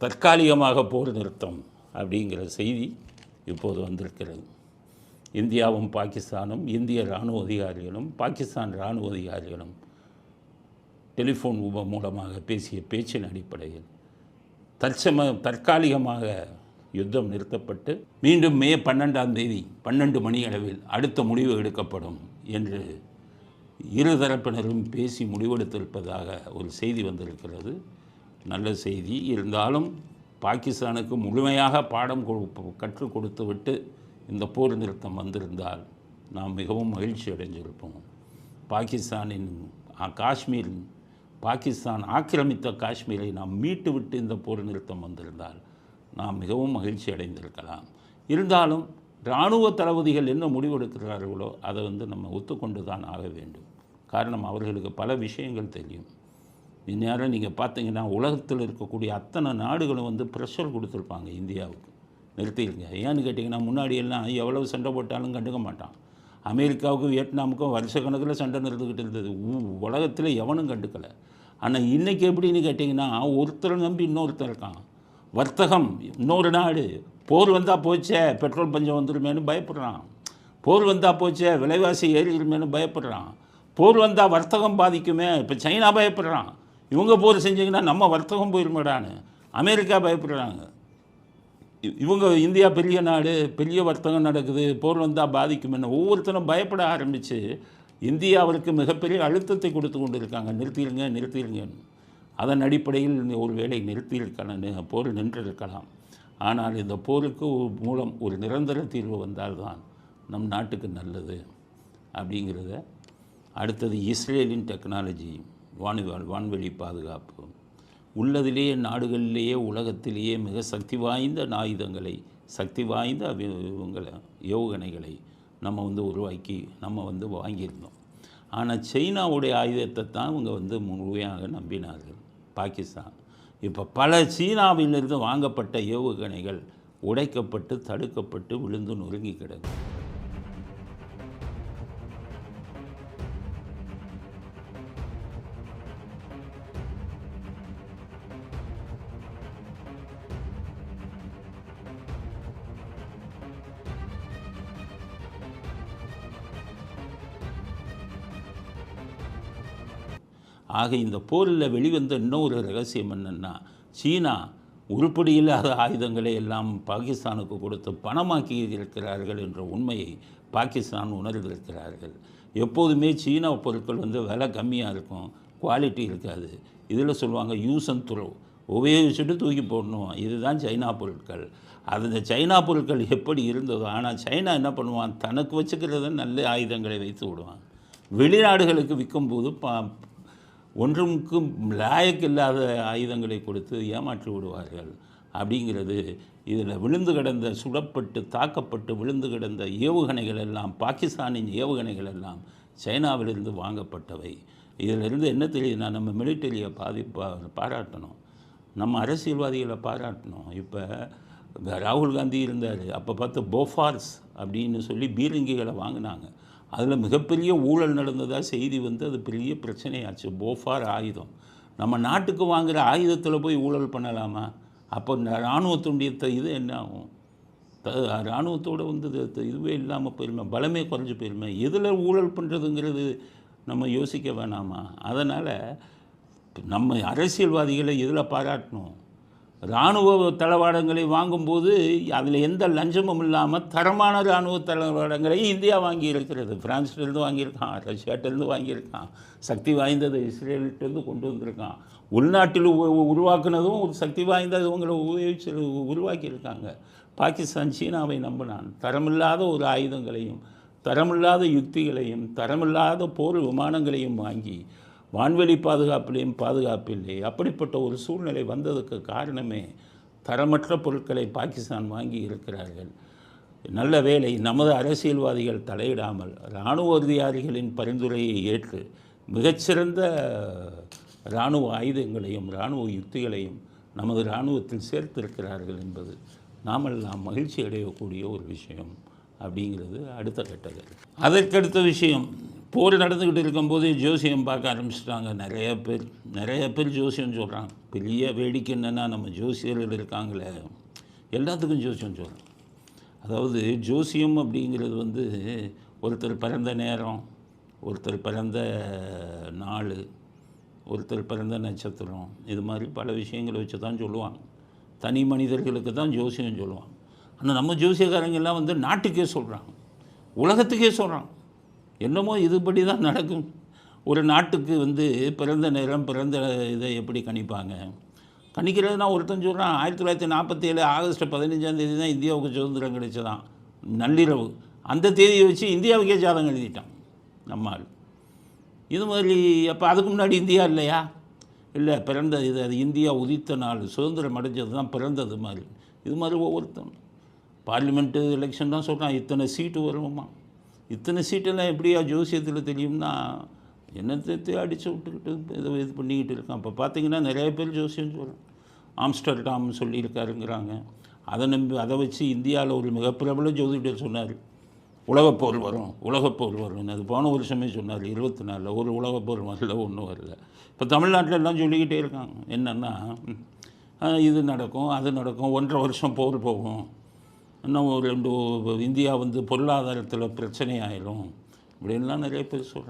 தற்காலிகமாக போர் நிறுத்தம் அப்படிங்கிற செய்தி இப்போது வந்திருக்கிறது. இந்தியாவும் பாகிஸ்தானும் இந்திய இராணுவ அதிகாரிகளும் பாகிஸ்தான் இராணுவ அதிகாரிகளும் டெலிஃபோன் உப மூலமாக பேசிய பேச்சின் அடிப்படையில் தற்சம தற்காலிகமாக யுத்தம் நிறுத்தப்பட்டு மீண்டும் மே பன்னெண்டாம் தேதி பன்னெண்டு மணி அளவில் அடுத்த முடிவு எடுக்கப்படும் என்று இருதரப்பினரும் பேசி முடிவெடுத்திருப்பதாக ஒரு செய்தி வந்திருக்கிறது. நல்ல செய்தி. இருந்தாலும் பாகிஸ்தானுக்கு முழுமையாக பாடம் கற்றுக் கொடுத்துவிட்டு இந்த போர் நிறுத்தம் வந்திருந்தால் நாம் மிகவும் மகிழ்ச்சி அடைஞ்சிருப்போம் பாகிஸ்தானின் காஷ்மீர் பாகிஸ்தான் ஆக்கிரமித்த காஷ்மீரை நாம் மீட்டு விட்டு இந்த போர் நிறுத்தம் வந்திருந்தால் நாம் மிகவும் மகிழ்ச்சி அடைந்திருக்கலாம். இருந்தாலும் இராணுவ தளபதிகள் என்ன முடிவெடுக்கிறார்களோ அதை வந்து நம்ம ஒத்துக்கொண்டு தான் ஆக வேண்டும். காரணம் அவர்களுக்கு பல விஷயங்கள் தெரியும். இந்நேரம் நீங்கள் பார்த்தீங்கன்னா உலகத்தில் இருக்கக்கூடிய அத்தனை நாடுகளும் வந்து ப்ரெஷர் கொடுத்துருப்பாங்க இந்தியாவுக்கு. நிறுத்திடுங்க. ஏன்னு கேட்டிங்கன்னா முன்னாடி எல்லாம் எவ்வளவு சண்டை போட்டாலும் கண்டுக்க மாட்டான். அமெரிக்காவுக்கும் வியட்நாமுக்கும் வருஷ கணக்கில் சண்டை நிறுத்துக்கிட்டு இருந்தது. உ- உலகத்தில் எவனும் கண்டுக்கலை. ஆனால் இன்றைக்கி எப்படின்னு கேட்டிங்கன்னா ஒருத்தரை நம்பி இன்னொருத்தர் இருக்கான். வர்த்தகம் இன்னொரு நாடு. போர் வந்தால் போச்சே பெட்ரோல் பஞ்சம் வந்துருமேன்னு பயப்படுறான். போர் வந்தால் போச்சே விலைவாசி ஏறிடுமேன்னு பயப்படுறான். போர் வந்தால் வர்த்தகம் பாதிக்குமே இப்போ சைனா பயப்படுறான். இவங்க போர் செஞ்சிங்கன்னா நம்ம வர்த்தகம் போயிருமாடான்னு அமெரிக்கா பயப்படுறாங்க. இவங்க இந்தியா பெரிய நாடு பெரிய வர்த்தகம் நடக்குது போர் வந்தால் பாதிக்கும்னு ஒவ்வொருத்தரும் பயப்பட ஆரம்பித்து இந்தியாவிற்கு மிகப்பெரிய அழுத்தத்தை கொடுத்து கொண்டு இருக்காங்க நிறுத்திடுங்க நிறுத்திடுங்கன்னு அதன் அடிப்படையில் ஒரு வேலை நிறுத்தியிருக்கலாம் போர் நின்றிருக்கலாம். ஆனால் இந்த போருக்கு மூலம் ஒரு நிரந்தர தீர்வு வந்தால்தான் நம் நாட்டுக்கு நல்லது அப்படிங்கிறத அடுத்தது இஸ்ரேலின் டெக்னாலஜி. வானுவால் வான்வெளி பாதுகாப்பு. உள்ளதிலேயே நாடுகளிலேயே உலகத்திலேயே மிக சக்தி வாய்ந்த ஆயுதங்களை சக்தி வாய்ந்த அவங்களை இவங்களை நம்ம வந்து உருவாக்கி நம்ம வந்து வாங்கியிருந்தோம். ஆனால் சைனாவுடைய ஆயுதத்தை தான் இவங்க வந்து முழுமையாக நம்பினார்கள். பாகிஸ்தான். இப்போ பல சீனாவிலிருந்து வாங்கப்பட்ட ஏவுகணைகள் உடைக்கப்பட்டு தடுக்கப்பட்டு விழுந்து நொறுங்கி கிடக்கும் ஆக இந்த போரில் வெளிவந்த இன்னொரு ரகசியம் என்னென்னா சீனா உருப்படி இல்லாத ஆயுதங்களை எல்லாம் பாகிஸ்தானுக்கு கொடுத்து பணமாக்கி இருக்கிறார்கள் என்ற உண்மையை பாகிஸ்தான் உணர்ந்திருக்கிறார்கள். எப்போதுமே சீனா பொருட்கள் வந்து விலை கம்மியாக இருக்கும் குவாலிட்டி இருக்காது. இதில் சொல்லுவாங்க யூஸ் அண்ட் த்ரோ உபயோகிச்சுட்டு தூக்கி போடணும். இதுதான் சைனா பொருட்கள். அது இந்த சைனா பொருட்கள் எப்படி இருந்ததோ ஆனால் சைனா என்ன பண்ணுவான்? தனக்கு வச்சுக்கிறத நல்ல ஆயுதங்களை வைத்து விடுவான். வெளிநாடுகளுக்கு விற்கும்போது ப ஒன்றுக்கும் லாயக்கில்லாத ஆயுதங்களை கொடுத்து ஏமாற்றி விடுவார்கள். அப்படிங்கிறது இதில் விழுந்து கிடந்த சுடப்பட்டு தாக்கப்பட்டு விழுந்து கிடந்த ஏவுகணைகள் எல்லாம் பாகிஸ்தானின் ஏவுகணைகள் எல்லாம் சைனாவிலிருந்து வாங்கப்பட்டவை. இதிலிருந்து என்ன தெரியுதுன்னா நம்ம மிலிட்டரியை பாதி பாராட்டணும். நம்ம அரசியல்வாதிகளை பாராட்டணும். இப்போ ராகுல் காந்தி இருந்தார். அப்போ பார்த்து போஃபார்ஸ் அப்படின்னு சொல்லி பீரங்கிகளை வாங்கினாங்க. அதில் மிகப்பெரிய ஊழல் நடந்ததாக செய்தி வந்து அது பெரிய பிரச்சனையாச்சு. போஃபார் ஆயுதம். நம்ம நாட்டுக்கு வாங்குகிற ஆயுதத்தில் போய் ஊழல் பண்ணலாமா? அப்போ இராணுவத்துடைய இது என்ன ஆகும்? த இராணுவத்தோட வந்து இது- இதுவே இல்லாமல் போயிருமே. பலமே குறைஞ்சி போயிருமே. எதில் ஊழல் பண்ணுறதுங்கிறது நம்ம யோசிக்க வேணாமா? அதனால் நம்ம அரசியல்வாதிகளை எதில் பாராட்டணும்? இராணுவ தளவாடங்களை வாங்கும்போது அதில் எந்த லஞ்சமும் இல்லாமல் தரமான இராணுவ தளவாடங்களை இந்தியா வாங்கியிருக்கிறது. ஃப்ரான்ஸ்லேருந்து வாங்கியிருக்கான் ரஷ்யாட்டிலேருந்து வாங்கியிருக்கான் சக்தி வாய்ந்ததை இஸ்ரேல்கிட்டேருந்து கொண்டு வந்திருக்கான். உள்நாட்டில் உ- உருவாக்குனதும் ஒரு சக்தி வாய்ந்த உங்களை உபயோகிச்சு உருவாக்கியிருக்காங்க. பாகிஸ்தான் சீனாவை நம்பினான். தரமில்லாத ஒரு ஆயுதங்களையும் தரமில்லாத யுக்திகளையும் தரமில்லாத போர் விமானங்களையும் வாங்கி வான்வெளி பாதுகாப்பிலையும் பாதுகாப்பில்லை. அப்படிப்பட்ட ஒரு சூழ்நிலை வந்ததுக்கு காரணமே தரமற்ற பொருட்களை பாகிஸ்தான் வாங்கி இருக்கிறார்கள். நல்ல வேளை நமது அரசியல்வாதிகள் தலையிடாமல் இராணுவ அதிகாரிகளின் பரிந்துரையை ஏற்று மிகச்சிறந்த இராணுவ ஆயுதங்களையும் இராணுவ யுக்திகளையும் நமது இராணுவத்தில் சேர்த்திருக்கிறார்கள் என்பது நாமெல்லாம் மகிழ்ச்சி அடையக்கூடிய ஒரு விஷயம் அப்படிங்கிறது அடுத்த கட்டத்தில். அதற்கடுத்த விஷயம் போர் நடந்துக்கிட்டு இருக்கும்போது ஜோசியம் பார்க்க ஆரம்பிச்சிட்டாங்க. நிறைய பேர் நிறைய பேர் ஜோசியம் சொல்கிறாங்க பெரிய வேடிக்கை என்னென்னா நம்ம ஜோசியர்கள் இருக்காங்களே. எல்லாத்துக்கும் ஜோசியம் சொல்கிறோம் அதாவது ஜோசியம் அப்படிங்கிறது வந்து ஒருத்தர் பிறந்த நேரம் ஒருத்தர் பிறந்த நாள் ஒருத்தர் பிறந்த நட்சத்திரம் இது மாதிரி பல விஷயங்களை வச்சு தான் சொல்லுவாங்க. தனி மனிதர்களுக்கு தான் ஜோசியம் சொல்லுவாங்க. ஆனால் நம்ம ஜோசியக்காரங்கெல்லாம் வந்து நாட்டுக்கே சொல்கிறாங்க உலகத்துக்கே சொல்கிறாங்க என்னமோ இதுபடி தான் நடக்கும். ஒரு நாட்டுக்கு வந்து பிறந்த நேரம் பிறந்த இதை எப்படி கணிப்பாங்க? கணிக்கிறதுனா ஒருத்தன் சொல்கிறான் ஆயிரத்தி தொள்ளாயிரத்தி நாற்பத்தி ஏழு ஆகஸ்ட் பதினஞ்சாம் தேதி தான் இந்தியாவுக்கு சுதந்திரம் கிடைச்சதான். நள்ளிரவு. அந்த தேதியை வச்சு இந்தியாவுக்கே ஜாதகம் எழுதிட்டான் நம்மால். இது மாதிரி அப்போ அதுக்கு முன்னாடி இந்தியா இல்லையா? இல்லை பிறந்த இது அது இந்தியா உதித்த நாள் சுதந்திரம் அடைஞ்சது தான் பிறந்தது மாதிரி. இது மாதிரி ஒவ்வொருத்தன். பார்லிமெண்ட்டு எலெக்ஷன் தான் சொல்கிறான் இத்தனை சீட்டு வருமா இத்தனை சீட்டெல்லாம் எப்படியா ஜோசியத்தில் தெரியும்னா என்னத்தை அடித்து விட்டுக்கிட்டு இதை இது பண்ணிக்கிட்டு இருக்கான். அப்போ பார்த்தீங்கன்னா நிறைய பேர் ஜோசியம் சொல்கிறோம் ஆம்ஸ்டர்டாம் சொல்லியிருக்காருங்கிறாங்க. அதை நம்பி அதை வச்சு இந்தியாவில் ஒரு மிக பிரபல ஜோதிடர் சொன்னார். உலகப்போர் வரும் உலகப்போர் வரும் அது போன வருஷமே சொன்னார் இருபத்தி நாலில் ஒரு உலகப்போர் வரல ஒன்றும் வரல. இப்போ தமிழ்நாட்டில் எல்லாம் சொல்லிக்கிட்டே இருக்காங்க. என்னென்னா இது நடக்கும் அது நடக்கும் ஒன்றரை வருஷம் போர் போகும். இன்னும் ஒரு ரெண்டு இந்தியா வந்து பொருளாதாரத்தில் பிரச்சனை ஆயிடும் இப்படின்லாம் நிறைய பேர் சொல்கிறாங்க